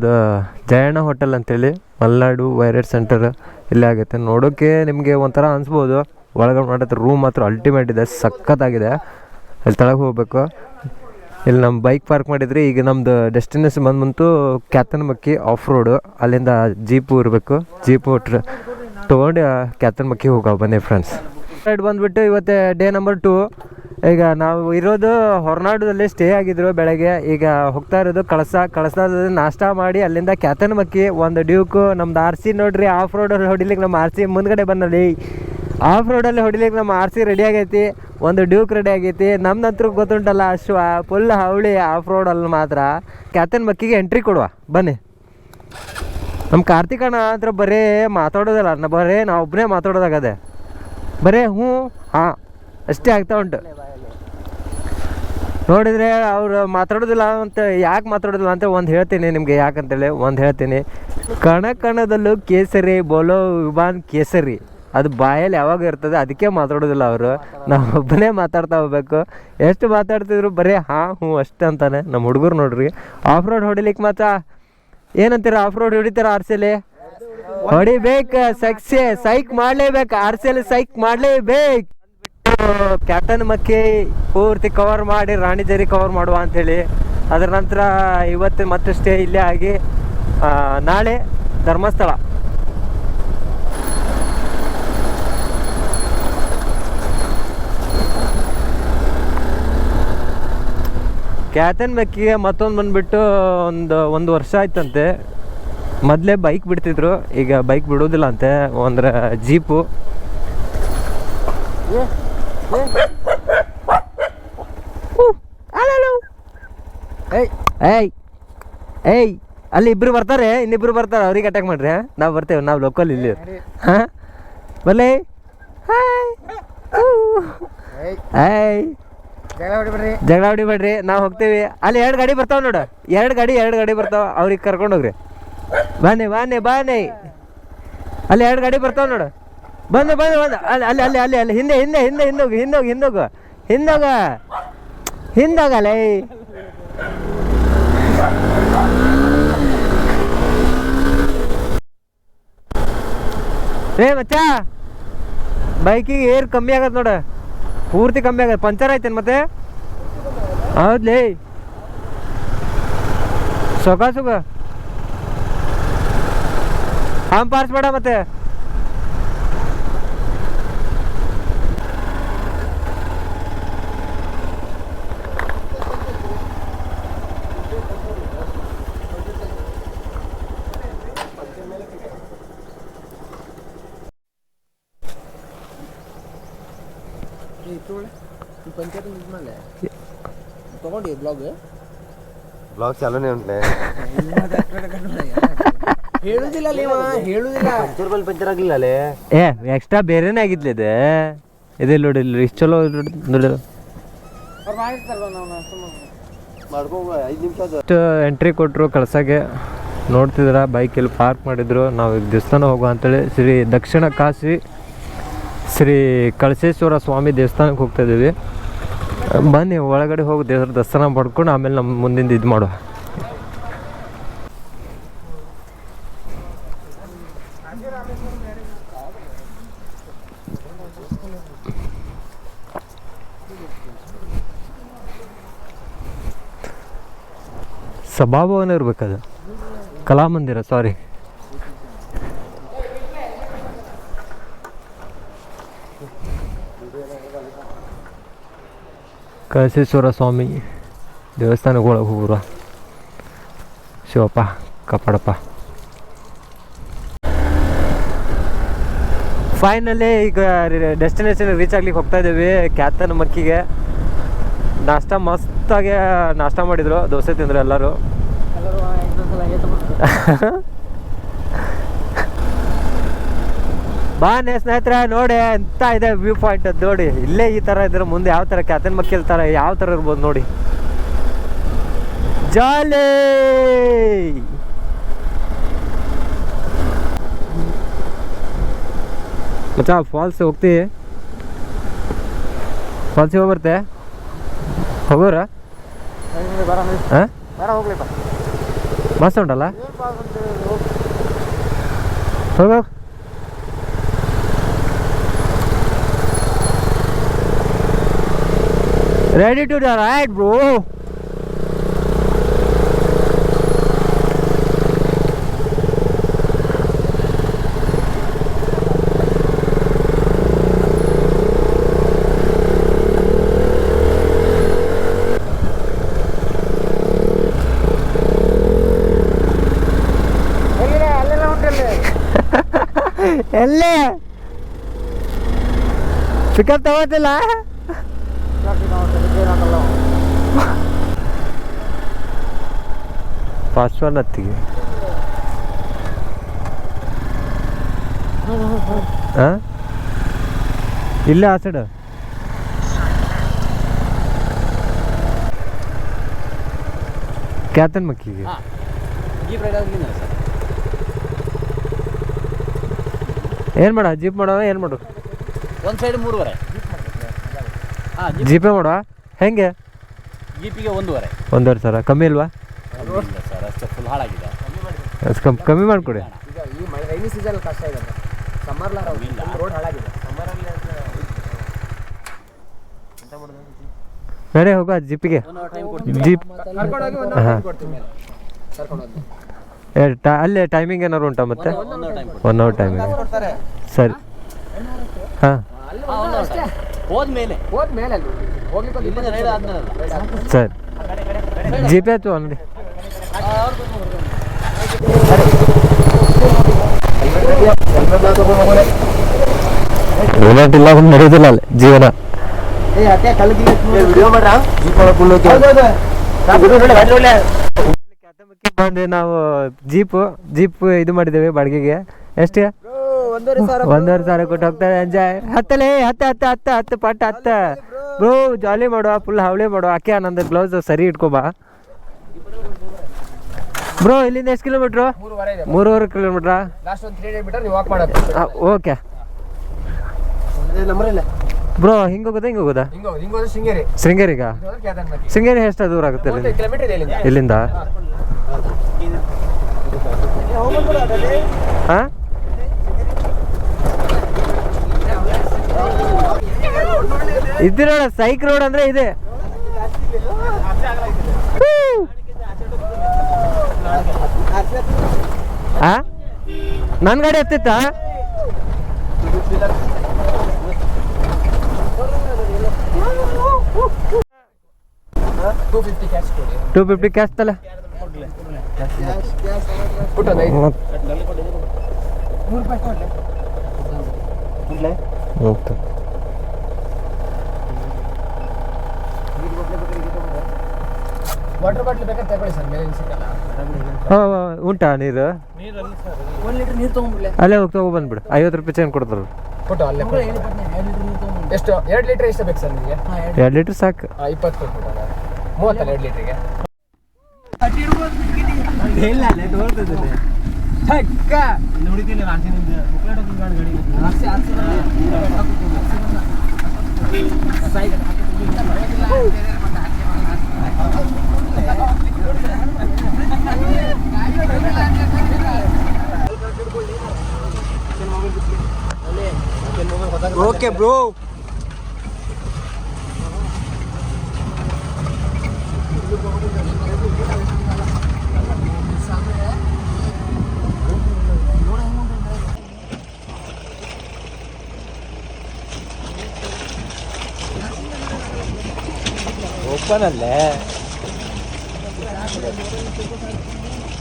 ಇದು ಜಯಣ್ಣ ಹೋಟೆಲ್ ಅಂತೇಳಿ, ಮಲ್ನಾಡು ವೈರಟ್ ಸೆಂಟರ್ ಇಲ್ಲೇ ಆಗುತ್ತೆ. ನೋಡೋಕ್ಕೆ ನಿಮಗೆ ಒಂಥರ ಅನಿಸ್ಬೋದು. ಒಳಗಡೆ ಮಾಡತ್ತೆ ರೂಮ್ ಮಾತ್ರ ಅಲ್ಟಿಮೇಟ್ ಇದೆ, ಸಖತ್ತಾಗಿದೆ. ಅಲ್ಲಿ ತಳಗೆ ಹೋಗ್ಬೇಕು. ಇಲ್ಲಿ ನಮ್ಮ ಬೈಕ್ ಪಾರ್ಕ್ ಮಾಡಿದ್ರಿ ಈಗ ನಮ್ಮದು ಡೆಸ್ಟಿನೇಷನ್ ಬಂದ್ಬಂತು ಕ್ಯಾತನಮಕ್ಕಿ ಆಫ್ ರೋಡು ಅಲ್ಲಿಂದ ಜೀಪು ಇರಬೇಕು ಜೀಪು ತೊಗೊಂಡು ಕ್ಯಾತನಮಕ್ಕಿ ಹೋಗೋ ಬನ್ನಿ ಫ್ರೆಂಡ್ಸ್ ಸೈಡ್ ಬಂದುಬಿಟ್ಟು ಇವತ್ತೆ ಡೇ ನಂಬರ್ ಟು ಈಗ ನಾವು ಇರೋದು ಹೊರನಾಡದಲ್ಲಿ ಸ್ಟೇ ಆಗಿದ್ರು ಬೆಳಗ್ಗೆ. ಈಗ ಹೋಗ್ತಾ ಇರೋದು ಕಳಸ. ಕಳಸದಲ್ಲಿ ನಾಷ್ಟ ಮಾಡಿ ಅಲ್ಲಿಂದ ಕ್ಯಾತನಮಕ್ಕಿ ಒಂದು ಡ್ಯೂಕು, ನಮ್ದು ಆರ್ ಸಿ ನೋಡ್ರಿ ಆಫ್ ರೋಡಲ್ಲಿ ಹೊಡಿಲಿಕ್ಕೆ ನಮ್ಮ ಆರ್ ಸಿ ಮುಂದ್ಗಡೆ ಬಂದಲ್ಲಿ. ಆಫ್ ರೋಡಲ್ಲಿ ಹೊಡಿಲಿಕ್ಕೆ ನಮ್ಮ ಆರ್ ಸಿ ರೆಡಿ ಆಗೈತಿ. ಒಂದು ಡ್ಯೂಕ್ ರೆಡಿ ಆಗೈತಿ. ನಮ್ದಂತ್ರ ಗೊತ್ತುಂಟಲ್ಲ ಅಶ್ವ ಫುಲ್ ಹವಳಿ ಆಫ್ ರೋಡಲ್ಲಿ ಮಾತ್ರ. ಕ್ಯಾತನ್ ಮಕ್ಕಿಗೆ ಎಂಟ್ರಿ ಕೊಡುವ. ಬನ್ನಿ. ನಮ್ಮ ಕಾರ್ತಿಕಣ್ಣ ಹತ್ರ ಬರೀ ಮಾತಾಡೋದಲ್ಲ. ಬರೇ ನಾ ಒಬ್ಬನೇ ಮಾತಾಡೋದಾಗದೆ. ಬರೇ ಹ್ಞೂ, ಹಾಂ, ಅಷ್ಟೇ ಆಗ್ತಾ ಉಂಟು. ನೋಡಿದರೆ ಅವರು ಮಾತಾಡೋದಿಲ್ಲ ಅಂತ, ಯಾಕೆ ಮಾತಾಡೋದಿಲ್ಲ ಅಂತ ಒಂದು ಹೇಳ್ತೀನಿ ನಿಮಗೆ ಯಾಕಂತೇಳಿ, ಒಂದು ಹೇಳ್ತೀನಿ. ಕಣ ಕಣದಲ್ಲೂ ಕೇಸರಿ, ಬೋಲೋ ವಿಭಾನ್ ಕೇಸರಿ. ಅದು ಬಾಯಲ್ಲಿ ಯಾವಾಗ ಇರ್ತದೆ ಅದಕ್ಕೆ ಮಾತಾಡೋದಿಲ್ಲ ಅವರು. ನಾವು ಒಬ್ಬನೇ ಮಾತಾಡ್ತಾ ಹೋಗ್ಬೇಕು. ಎಷ್ಟು ಮಾತಾಡ್ತಿದ್ರು ಬರೀ ಹಾಂ, ಹ್ಞೂ, ಅಷ್ಟೇ ಅಂತಾನೆ. ನಮ್ಮ ಹುಡುಗರು ನೋಡ್ರಿ, ಆಫ್ ರೋಡ್ ಹೊಡಿಲಿಕ್ಕೆ ಮಾತ್ರ ಏನಂತೀರ, ಆಫ್ ರೋಡ್ ಹೊಡಿತಾರ ಆರ್ಸೆಲಿ ಹೊಡಿಬೇಕು ಸಕ್ಸೆ ಸೈಕ್ ಮಾಡ್ಲೇಬೇಕು ಎಲ್ ಸೈಕ್ ಮಾಡ್ಲೇಬೇಕು. ಕ್ಯಾಪ್ಟನ್ ಮಕ್ಕಿ ಪೂರ್ತಿ ಕವರ್ ಮಾಡಿ, ರಾಣಿ ಜರಿ ಕವರ್ ಮಾಡುವ ಅಂಥೇಳಿ ಅದರ ನಂತರ ಇವತ್ತು ಮತ್ತೆ ಸ್ಟೇ ಇಲ್ಲೇ ಆಗಿ ನಾಳೆ ಧರ್ಮಸ್ಥಳ. ಕ್ಯಾತನ್ ಮಕ್ಕಿಗೆ ಮತ್ತೊಂದು ಬಂದ್ಬಿಟ್ಟು ಒಂದು ಒಂದು ವರ್ಷ ಆಯ್ತಂತೆ. ಮೊದಲೇ ಬೈಕ್ ಬಿಡ್ತಿದ್ರು ಈಗ ಬೈಕ್ ಬಿಡೋದಿಲ್ಲ ಅಂತೆ ಅಂದ್ರೆ ಜೀಪು ಏಯ್. ಏಯ್. ಅಲ್ಲಿ ಇಬ್ರು ಬರ್ತಾರೆ ಇನ್ನಿಬ್ರು ಬರ್ತಾರೆ ಅವ್ರಿಗೆ ಅಟ್ಯಾಕ್ ಮಾಡ್ರಿ ನಾವು ಬರ್ತೇವೆ ನಾವು ಲೋಕಲ್ ಇಲ್ಲಿ. ಹಾಂ? ಬಲ್ಲೆ ಹಾಯ್ ಏಯ್. ಜಗಳ ಹೊಡಿಬೇಡ್ರಿ ನಾವು ಹೋಗ್ತೀವಿ. ಅಲ್ಲಿ ಎರಡು ಗಾಡಿ ಬರ್ತಾವ ನೋಡು. ಎರಡು ಗಾಡಿ ಎರಡು ಗಾಡಿ ಬರ್ತಾವ ಅವ್ರಿಗೆ ಕರ್ಕೊಂಡು ಹೋಗ್ರಿ. ಬಾನೆ ಬಾನೆ ಬಾನೆ ಅಲ್ಲಿ ಎರಡು ಗಾಡಿ ಬರ್ತಾವ ನೋಡು. ಬಂದು ಬಂದು ಬಂದು. ಅಲ್ಲಿ ಅಲ್ಲಿ ಅಲ್ಲಿ ಅಲ್ಲಿ ಅಲ್ಲಿ. ಹಿಂದೆ ಹಿಂದೆ ಹಿಂದೆ, ಹಿಂದೋಗಿ ಹಿಂದೋಗಿ, ಹಿಂದೋಗು. ಹಿಂದೋಗ. ಹಿಂದೋಗಲ್ಲ, ಏ. ಮಚ್ಚ. ಬೈಕಿಗೆ ಏರ್ ಕಮ್ಮಿ ಆಗತ್ತೆ ನೋಡು. ಪೂರ್ತಿ ಕಮ್ಮಿ ಆಗತ್ತೆ ಪಂಚರ್ ಆಯ್ತೇನು ಮತ್ತೆ? ಹೌದ್ಲೇ. ಸೊಗ, ಸುಗ. ಹಾಂ ಪಾರಿಸ್ಬೇಡ ಮತ್ತೆ. ತಗೊಂಡಿ ಬ್ಲಾಗ್? ಬ್ಲಾಗ್ ಚಾಲೂನೇ ಉಂಟ್ಲೆ. ಹೇಳುದಿಲ್ಲ ನೀವ ಹೇಳುದಿಲ್ಲ. ಪಂಚರ್ ಬಲ್ ಪಂಚರ್ ಆಗಿಲ್ಲ ಅಲ್ಲೇ ಏ ಎಕ್ಸ್ಟ್ರಾ ಬೇರೆನೇ ಆಗಿದ್ಲಿ ಇದೆ ಇದೆ ನೋಡಿ ಇಲ್ಲಿ ಇಷ್ಟು ಚಲೋ ನೋಡಿ ನೋಡಿ. ಅವ್ರು ಮಾಡಿರ್ತಾರಲ್ಲ ನಾವು ಮಾಡ್ಕೋ ಐದು ನಿಮಿಷ ಅದು ಎಂಟ್ರಿ ಕೊಟ್ಟರು ಕಳ್ಸಾಗೆ ನೋಡ್ತಿದ್ರ ಬೈಕ್ ಇಲ್ಲಿ ಪಾರ್ಕ್ ಮಾಡಿದ್ರು. ನಾವು ಈಗ ದೇವಸ್ಥಾನ ಹೋಗುವ ಅಂತೇಳಿ ಶ್ರೀ ದಕ್ಷಿಣ ಕಾಶಿ ಶ್ರೀ ಕಳಸೇಶ್ವರ ಸ್ವಾಮಿ ದೇವಸ್ಥಾನಕ್ಕೆ ಹೋಗ್ತಾ ಇದ್ದೀವಿ. ಬನ್ನಿ ಒಳಗಡೆ ಹೋಗಿ ದೇವ್ರ ದರ್ಶನ ಮಾಡ್ಕೊಂಡು ಆಮೇಲೆ ನಮ್ಮ ಮುಂದಿಂದ ಇದು ಮಾಡುವ. ಸಭಾಭವನ ಇರಬೇಕದು. ಕಲಾಮಂದಿರ ಸಾರಿ ಕಳಸೇಶ್ವರ ಸ್ವಾಮಿ ದೇವಸ್ಥಾನಕ್ಕೆ ಒಳಗೆ ಹೋಗ್ರ ಶಿವಪ್ಪ ಕಪ್ಪಡಪ್ಪ ಫೈನಲಿ ಈಗ ಡೆಸ್ಟಿನೇಷನ್ ರೀಚ್ ಆಗ್ಲಿಕ್ಕೆ ಹೋಗ್ತಾ ಇದ್ದೀವಿ. ಕ್ಯಾತನ ಮಕ್ಕಿಗೆ. ನಾಷ್ಟ ಮಸ್ತಾಗೆ ನಾಷ್ಟ ಮಾಡಿದ್ರು, ದೋಸೆ ತಿಂದ್ರು ಎಲ್ಲರೂ. ಬಾ ನೆ ಸ್ನೇಹಿತರೆ, ನೋಡಿ ಎಂತ ಇದೆ ವ್ಯೂ ಪಾಯಿಂಟ್ ನೋಡಿ. ಇಲ್ಲೇ ಈ ತರ ಇದ್ರೆ ಮುಂದೆ ಯಾವ ತರ ಕ್ಯಾತನ್ ಮಕ್ಕಳ ತರ ಯಾವ ತರ ಇರ್ಬೋದು ನೋಡಿ. ಜಾಲಿ! ಮಚ್ಚ, ಫಾಲ್ಸ್ ಹೋಗ್ತಿ? ಫಾಲ್ಸ್ ಹೋಗಿ ಬರ್ತೆ ಹೋಗೋರ? ಮಸ್ತ್ ಉಂಟಲ್ಲ? ಹೋಗೋ ರೆಡಿ ಟು ರೈಟ್ ಬ್ರೋ ಎಲ್ಲೇ? ಪಿಕಪ್ ತಗೋತಿಲ್ಲ? ಫಸ್ಟ್ ಒನ್ ಹತ್ತಿಗೆ ಹಾಂ ಇಲ್ಲೇ ಆ ಸೈಡ್ ಕ್ಯಾತನ್ ಮಕ್ಕಿಗೆ ಹಾ. ಜೀಪ್ ರೈಡ್ ಆಗಲಿಲ್ಲ ಸರ್ ಏನು ಮಾಡ ಜೀಪ್ ಮಾಡೋಣ ಏನು ಮಾಡು? ಒಂದು ಸೈಡ್ ಮೂರುವರೆ. ಹಾಂ ಜೀಪ್ ಜೀಪೇ ಮಾಡುವ ಹೆಂಗೆ? ಜೀಪಿಗೆ ಒಂದೂವರೆ. ಒಂದೂವರೆ ಸಾವಿರ. ಕಮ್ಮಿ ಇಲ್ವಾ? ಇಲ್ಲ ಸರ್ ಅಷ್ಟೇ ಫುಲ್ ಹಾಳಾಗಿದೆ. ಅಷ್ಟು ಕಮ್ಮಿ ಕಮ್ಮಿ ಮಾಡಿಕೊಡಿ. ಈಗ ಈ ಮಳೆ ರೈನಿ ಸೀಸನ್ ಕಷ್ಟ ಇದೆ. ಸಮ್ಮರ್ ರೋಡ್ ಹಾಳಾಗಿದೆ. ಸಮ್ಮರಲ್ಲಿ ನಡೆ ಹೋಗುವ ಜೀಪಿಗೆ ಜೀಪ್ ಹಾಂ. ಅಲ್ಲೇ ಟೈಮಿಂಗ್ ಏನಾರು ಉಂಟಾ ಮತ್ತೆ? ಒನ್ ಅವರ್ ಟೈಮಿಂಗ್ ಸರಿ. ಹಾಂ. ಸರಿ. ಜಿ ಪೇ ಆಯ್ತು ಅಂಗಡಿ. ಇಲ್ಲ ಅಂದ್ರೆ ನಡೆಯೋದಿಲ್ಲ ಅಲ್ಲಿ ಜೀವನ. ವಿಡಿಯೋ ಮಾಡ್ರಾ? ಬಂದು ನಾವು ಜೀಪು ಜೀಪ್ ಇದು ಮಾಡಿದ್ದೇವೆ ಬಾಡಿಗೆಗೆ. ಎಷ್ಟು? ಒಂದೂವರೆ ಸಾವಿರ ಕೊಟ್ಟು ಹೋಗ್ತಾರೆ ಎಂಜಾಯ್ ಹತ್ತಲೇ ಹತ್ತ ಹತ್ತ ಹತ್ತ ಹತ್ತು ಪಟ್ಟ ಹತ್ತ. ಬ್ರೋ. ಜಾಲಿ ಮಾಡುವ ಫುಲ್ ಹವಳಿ ಮಾಡುವ. ಅಕ್ಕೆ ನಂದು ಗ್ಲೌಸ್ ಸರಿ ಇಟ್ಕೊಬಾ. ಬ್ರೋ ಇಲ್ಲಿಂದ ಎಷ್ಟು ಕಿಲೋಮೀಟ್ರು ಮೂರುವರೆ ಕಿಲೋಮೀಟ್ರ ಒಂದು ಓಕೆ ಬ್ರೋ ಹಿಂಗ ಹೋಗೋದಾ ಹಿಂಗೆ ಹೋಗೋದಾ? ಶೃಂಗೇರಿಗ? ಶೃಂಗೇರಿ ಎಷ್ಟು ದೂರ ಆಗುತ್ತೆ ಇಲ್ಲಿಂದ? ಹಾಂ? ಇದು ನೋಡ ಸೈಕ್ ರೋಡ್ ಅಂದ್ರೆ ಇದೆ. ನನ್ ನನ್ನ ಗಾಡಿ ಹತ್ತಿತ್ತಾ? ಟೂ ಫಿಫ್ಟಿ ಕ್ಯಾಶ್ ಕೊಡಿ. ಓಕೆ ವಾಟರ್ ಬಾಟ್ಲ್ ಬೇಕಾದ್ರೆ ತಗೊಳ್ಳಿ ಸರ್ ಮೇಲೆ ಸಿಕ್ಕಲ್ಲ. ಹಾಂ ಉಂಟಾ ನೀರು? ಒಂದು ಲೀಟರ್ ನೀರು ತೊಗೊಂಡ್ಬಿಡ್ಲೆ. ಅಲ್ಲೇ ಹೋಗಿ ತಗೋ ಬಂದ್ಬಿಡು ಐವತ್ತು ರೂಪಾಯಿ ಚೇನ್ ಕೊಡ್ತಾರೆ ಕೊಟ್ಟು ಅಲ್ಲೇ ಎಷ್ಟು? ಎರಡು ಲೀಟರ್ ಎಷ್ಟು ಬೇಕು ಸರ್ ನಿಮಗೆ? ಎರಡು. ಲೀಟರ್ ಸಾಕು. ಇಪ್ಪತ್ತು ಕೊಟ್ಬಿಟ್ಟಲ್ಲ ಮೂವತ್ತಲ್ಲ ಎರಡು ಲೀಟ್ರಿಗೆ थर्टी रुपीज़ किती घेल झाले दोन तर तुझे ठक्का निवडी दिले राठी निवडी उकळा टाकून गाड घडी असे okay bro just jeep ride ಮಾಡ್ಕೊಂಡು ಯಾತನ ಬಗ್ಗೆ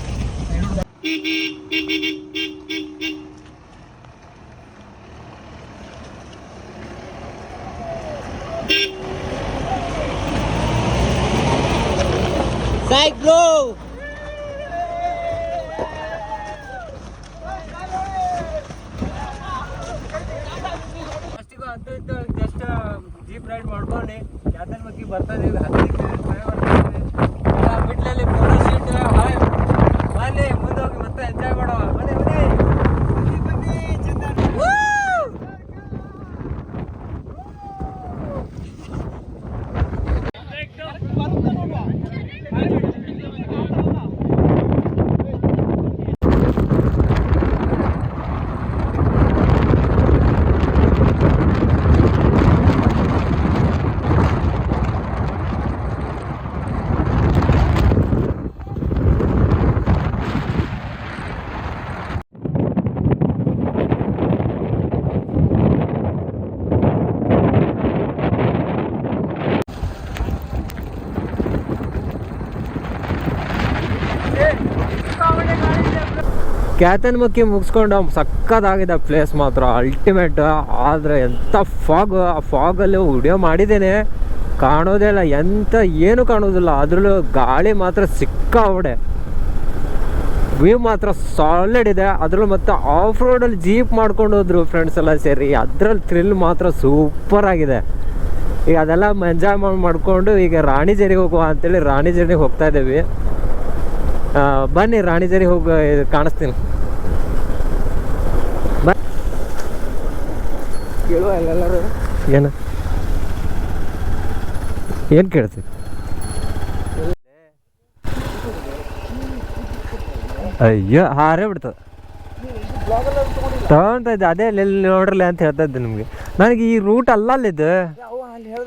ಬರ್ತಾ ಇದೀವಿ ಹದಿನೈದು ಮನೆ ಬರ್ತಾ ಇದೀವಿ ಈಗ ಮಿಡ್ಲಲ್ಲಿ ಫೋಟೋ ಶೀಟ್ ಹಾಯ್. ಮುಂದೆ ಹೋಗಿ ಮತ್ತೆ ಎಂಜಾಯ್ ಮಾಡುವ ಬನ್ನಿ ಬನ್ನಿ ಚಂದನ್ ಕ್ಯಾತನ್ಮಕ್ಕಿ ಮುಗಿಸ್ಕೊಂಡು ಸಕ್ಕತ್ತಾಗಿದೆ ಪ್ಲೇಸ್ ಮಾತ್ರ ಅಲ್ಟಿಮೇಟ್ ಆದರೆ ಎಂಥ ಫಾಗ್ ಆ ಫಾಗಲ್ಲಿ ವಿಡಿಯೋ ಮಾಡಿದ್ದೇನೆ. ಕಾಣೋದೇ ಇಲ್ಲ ಎಂಥ ಏನು ಕಾಣೋದಿಲ್ಲ. ಅದರಲ್ಲೂ ಗಾಳಿ ಮಾತ್ರ ಸಿಕ್ಕಾವಡೆ ವ್ಯೂ ಮಾತ್ರ ಸಾಲಿಡ್ ಇದೆ. ಅದ್ರಲ್ಲೂ ಮತ್ತೆ ಆಫ್ ರೋಡಲ್ಲಿ ಜೀಪ್ ಮಾಡ್ಕೊಂಡು ಹೋದ್ರು ಫ್ರೆಂಡ್ಸ್ ಎಲ್ಲ ಸೇರಿ. ಅದ್ರಲ್ಲಿ ಥ್ರಿಲ್ ಮಾತ್ರ ಸೂಪರ್ ಆಗಿದೆ. ಈಗ ಅದೆಲ್ಲ ಎಂಜಾಯ್ ಮಾಡಿ ಮಾಡ್ಕೊಂಡು ಈಗ ರಾಣಿಜೇರಿಗೆ ಹೋಗುವ ಅಂತೇಳಿ ರಾಣಿಜೇರಿಗೆ ಹೋಗ್ತಾ ಇದ್ದೀವಿ. ಬನ್ನಿ ರಾಣಿಜರಿ ಹೋಗಿ ಕಾಣಿಸ್ತೀನಿ. ಕೇಳುವ ಎಲ್ಲರೂ? ಏನು? ಏನು ಕೇಳ್ತೀವಿ ಅಯ್ಯೋ ಹಾರೇ ಬಿಡ್ತದೆ. ತಗೊಂತ ಇದ್ದೆ ಅದೇ ಎಲ್ಲಿ ನೋಡ್ರಲ್ಲ ಅಂತ ಹೇಳ್ತಾ ಇದ್ದೆ ನಿಮಗೆ. ನನಗೆ ಈ ರೂಟ್ ಅಲ್ಲ ಅಲ್ಲಿದ್ದು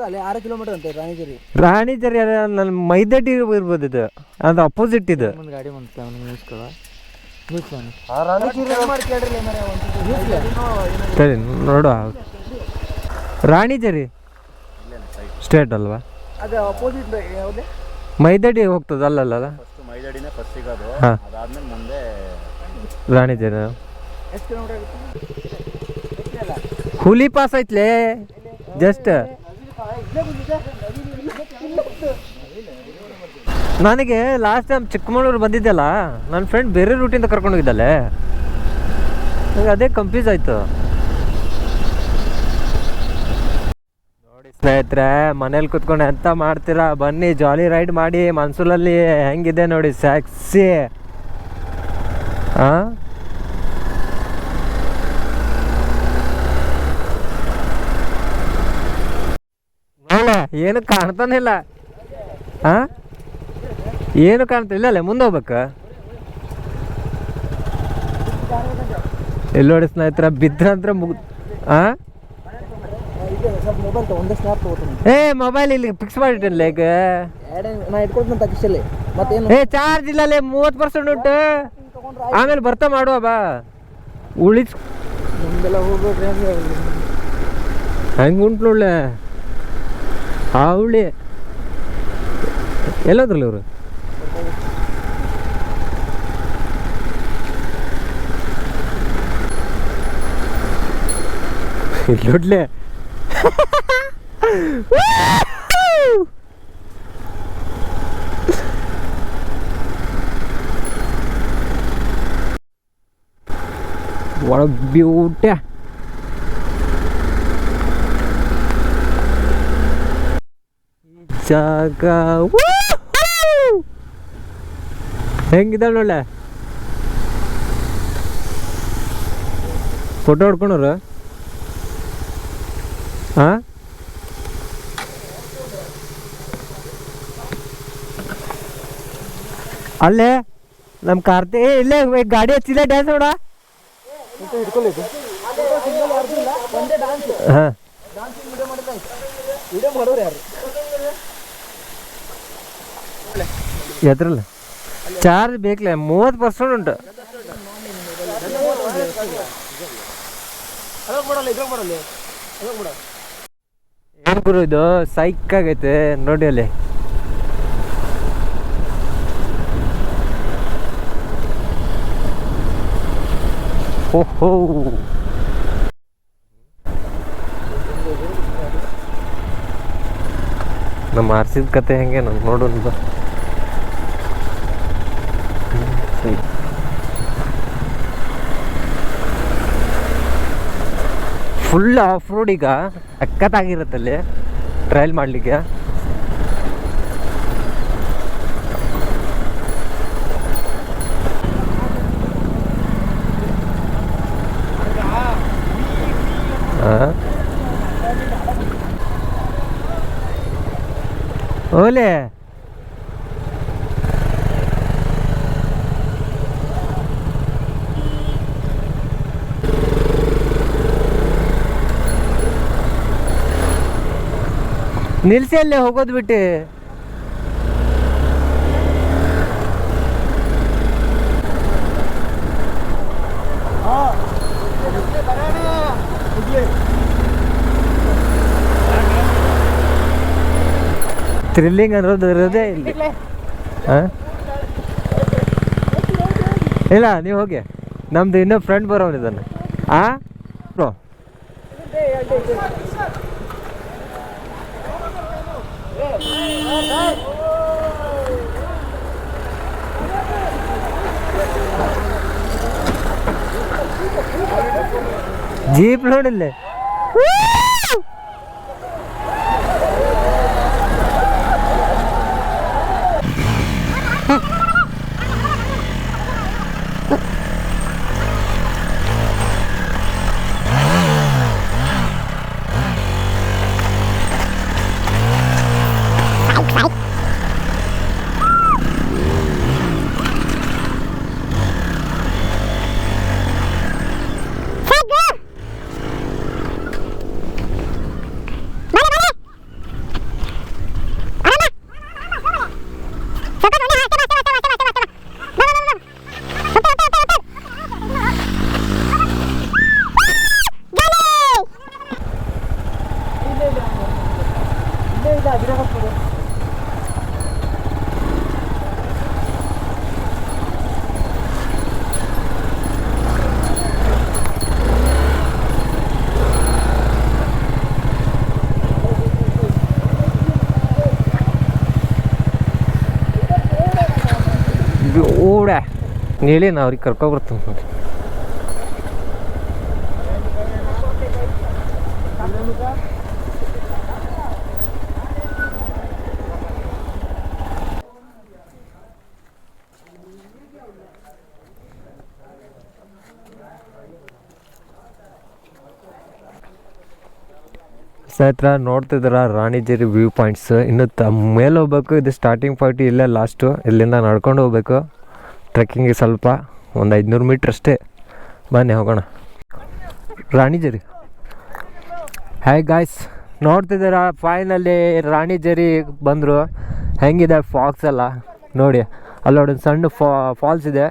ಅಲ್ಲಿ ಆರು ಕಿಲೋಮೀಟರ್ ಅಂತ ರಾಣಿಗಿರಿ ರಾಣಿಜರಿ ನನ್ನ ಮೈದಡ್ಡಿ ಇರ್ಬೋದು ಇದು. ಅದು ಅಪೋಸಿಟ್ ಇದು. ಮುಂದೆ ಗಾಡಿ ಅವ್ನಿಗೆ ಸರಿ ನೋಡು ರಾಣಿಜರಿ? ಸ್ಟೇಟ್ ಅಲ್ವಾ? ಅದು ಅಪೋಸಿಟ್ ಯಾವುದೇ? ಮೈದಡ್ಡಿ ಹೋಗ್ತದೆ ಅಲ್ಲಲ್ಲ ಫಸ್ಟ್ ಮೈದಡಿನೇ ಫಸ್ಟ್ ಸಿಗೋದು. ಹಾಂ. ಅದಾದ್ಮೇಲೆ ಮುಂದೆ ರಾಣಿಜರಿ. ಎಷ್ಟು ಕಿಲೋಮೀಟರ್ ಆಗುತ್ತೆ? ಹುಲಿ ಪಾಸ್ ಐತ್ಲೇ ಜಸ್ಟ್ ನನಗೆ ಲಾಸ್ಟ್ ಟೈಮ್ ಚಿಕ್ಕಮಗಳೂರು ಬಂದಿದ್ದೆಲ್ಲ ನನ್ನ ಫ್ರೆಂಡ್ ಬೇರೆ ರೂಟಿಂದ ಕರ್ಕೊಂಡು ನನಗೆ ನಂಗೆ ಅದೇ ಕನ್ಫ್ಯೂಸ್ ಆಯಿತು. ನೋಡಿ ಸ್ನೇಹಿತರೆ, ಮನೇಲಿ ಕುತ್ಕೊಂಡು ಎಂತ ಮಾಡ್ತೀರಾ? ಬನ್ನಿ ಜಾಲಿ ರೈಡ್ ಮಾಡಿ ಮನ್ಸೂಲಲ್ಲಿ ಹೆಂಗಿದೆ ನೋಡಿ ಸ್ಯಾಕ್ಸಿ ಹಾಂ ನೋಡ ಏನು ಕಾಣ್ತಾನೆ ಇಲ್ಲ. ಹಾ ಏನು ಕಾಣ್ತಾ ಇಲ್ಲ ಅಲ್ಲೇ ಮುಂದೆ ಹೋಗ್ಬೇಕು ಎಲ್ಲಿ ನೋಡಿ ಸ್ನೇಹಿತರ ಬಿದ್ರಂತ್ರ ಮುಗ್ ಹಾಂ ಏ ಮೊಬೈಲ್ ಇಲ್ಲಿ ಫಿಕ್ಸ್ ಮಾಡಿಟ್ಟಿಲ್ಲ ಈಗ. ಏ ಚಾರ್ಜ್ ಇಲ್ಲ ಅಲ್ಲೇ ಮೂವತ್ತು ಪರ್ಸೆಂಟ್ ಉಂಟು. ಆಮೇಲೆ ಬರ್ತಾ ಮಾಡುವ ಬಾ. ಉಳಿಸ್ ಹೆಂಗೆ ಉಂಟು ನೋಡ್ಲೆ. ಅವಳಿ ಎಲ್ಲದ್ರಲ್ಲಿ ಅವರು ಇಲ್ಲೊಡ್ಲೆ ನೋಡ್ಲೆ. ಒಳ ಬ್ಯೂಟ್ಯಾ ಜಾಗ. ಹೆಂಗಿದ್ದಾಳೆ ಒಳ್ಳೆ? ಫೋಟೋ ಹೊಡ್ಕೊಂಡ್ರ ಹಾ ಅಲ್ಲೇ? ನಮ್ಮ ಕಾರ್ತಿ ಇಲ್ಲೇ ಗಾಡಿ ಹಚ್ಚಿಲ್ಲ ಡ್ಯಾನ್ಸ್ ನೋಡ. ಹಾಂ ವಿಡಿಯೋ ಮಾಡೋರು ಯಾರು ಎದ್ರಲ್ಲ ಚಾರ್ಜ್ ಬೇಕಲ್ಲ ಮೂವತ್ತು ಪರ್ಸೆಂಟ್ ಉಂಟು. ಏನು ಗುರು ಇದು? ಸೈಕ್ ಆಗೈತೆ, ನೋಡಿ ಅಲ್ಲಿ. ಓಹೋ. ನಮ್ಮ ಆರ್ಸಿದ ಕತೆ ಹೆಂಗೆ ನಾನು ನೋಡೋಣ ಬಾ ಫುಲ್ ಆಫ್ ರೋಡ್ ಈಗ ಅಕ್ಕತ್ತಾಗಿರುತ್ತಲ್ಲಿ. ಟ್ರಯಲ್ ಮಾಡಲಿಕ್ಕೆ. ನಿಲ್ಸಿ ಅಲ್ಲೇ ಹೋಗೋದು ಬಿಟ್ಟು. ಥ್ರಿಲ್ಲಿಂಗ್ ಅನ್ನೋದು ಇರೋದೇ ಇಲ್ಲಿ. ಹಾಂ ಇಲ್ಲ ನೀವು ಹೋಗಿ. ನಮ್ದು ಇನ್ನೂ ಫ್ರೆಂಡ್ ಬರೋನಿದ್ದಾನೆ ಆ? ಬ್ರೋ ಜೀಪ್ ನೋಡಿಲ್ಲೇ ನೀಳಿ ನಾ ಅವ್ರಿಗೆ ಕರ್ಕೊಬರ್ತೀನಿ ನೋಡಿ. ಸ್ನೇಹಿತರ, ನೋಡ್ತಿದ್ದೀರ ರಾಣಿಜೇರಿ ವ್ಯೂ ಪಾಯಿಂಟ್ಸ್ ಇನ್ನು ತ ಮೇಲೆ ಹೋಗ್ಬೇಕು, ಇದು ಸ್ಟಾರ್ಟಿಂಗ್ ಪಾಯಿಂಟ್ ಇಲ್ಲೇ ಲಾಸ್ಟು ಇಲ್ಲಿಂದ ನಡ್ಕೊಂಡು ಹೋಗ್ಬೇಕು. ಟ್ರೆಕ್ಕಿಂಗಿಗೆ ಸ್ವಲ್ಪ ಒಂದು ಐದುನೂರು ಮೀಟ್ರ್ ಅಷ್ಟೇ. ಬನ್ನಿ ಹೋಗೋಣ. ರಾಣಿಜೇರಿ ಹಾಯ್ ಗಾಯ್ಸ್ ನೋಡ್ತಿದ್ದೀರ ಫೈನಲಿ ರಾಣಿಜೇರಿ ಬಂದರು. ಹೆಂಗಿದೆ ಫಾಲ್ಸ್ ಎಲ್ಲ? ನೋಡಿ ಅಲ್ಲೊಡೊಂದು ಸಣ್ಣ ಫಾಲ್ಸ್ ಇದೆ.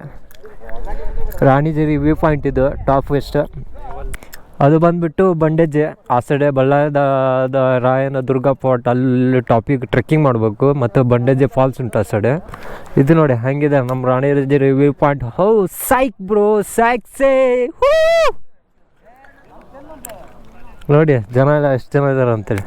ರಾಣಿಜೇರಿ ವ್ಯೂ ಪಾಯಿಂಟ್ ಇದು ಟಾಪ್ ವೆಸ್ಟ್ ಅದು ಬಂದ್ಬಿಟ್ಟು ಬಂಡೆಜ್ಜೆ, ಆ ಸೈಡೆ ಬಳ್ಳಾರದ ರಾಯನ ದುರ್ಗಾ ಫೋರ್ಟ್ ಅಲ್ಲಿ ಟಾಪಿಗೆ ಟ್ರೆಕ್ಕಿಂಗ್ ಮಾಡಬೇಕು, ಮತ್ತು ಬಂಡೆಜ್ಜೆ ಫಾಲ್ಸ್ ಉಂಟು ಆ ಸೈಡೆ. ಇದು ನೋಡಿ ಹಾಗಿದೆ ನಮ್ಮ Rani Ranijhari view point. How, psych bro, psych say ನೋಡಿ, ಜನ ಎಲ್ಲ ಎಷ್ಟು ಜನ ಇದ್ದಾರೆ ಅಂತೇಳಿ.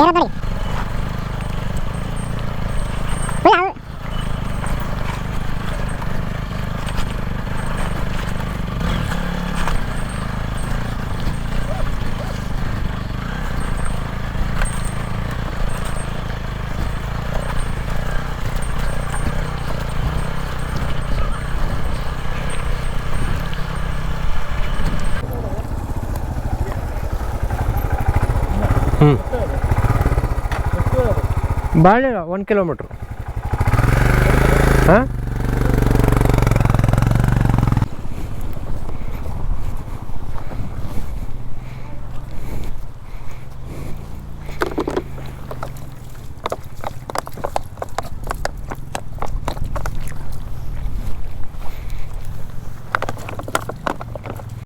ಹ್ಞೂ ಭಾಳ ಒಂದು ಕಿಲೋಮೀಟ್ರ್ ಹಾಂ?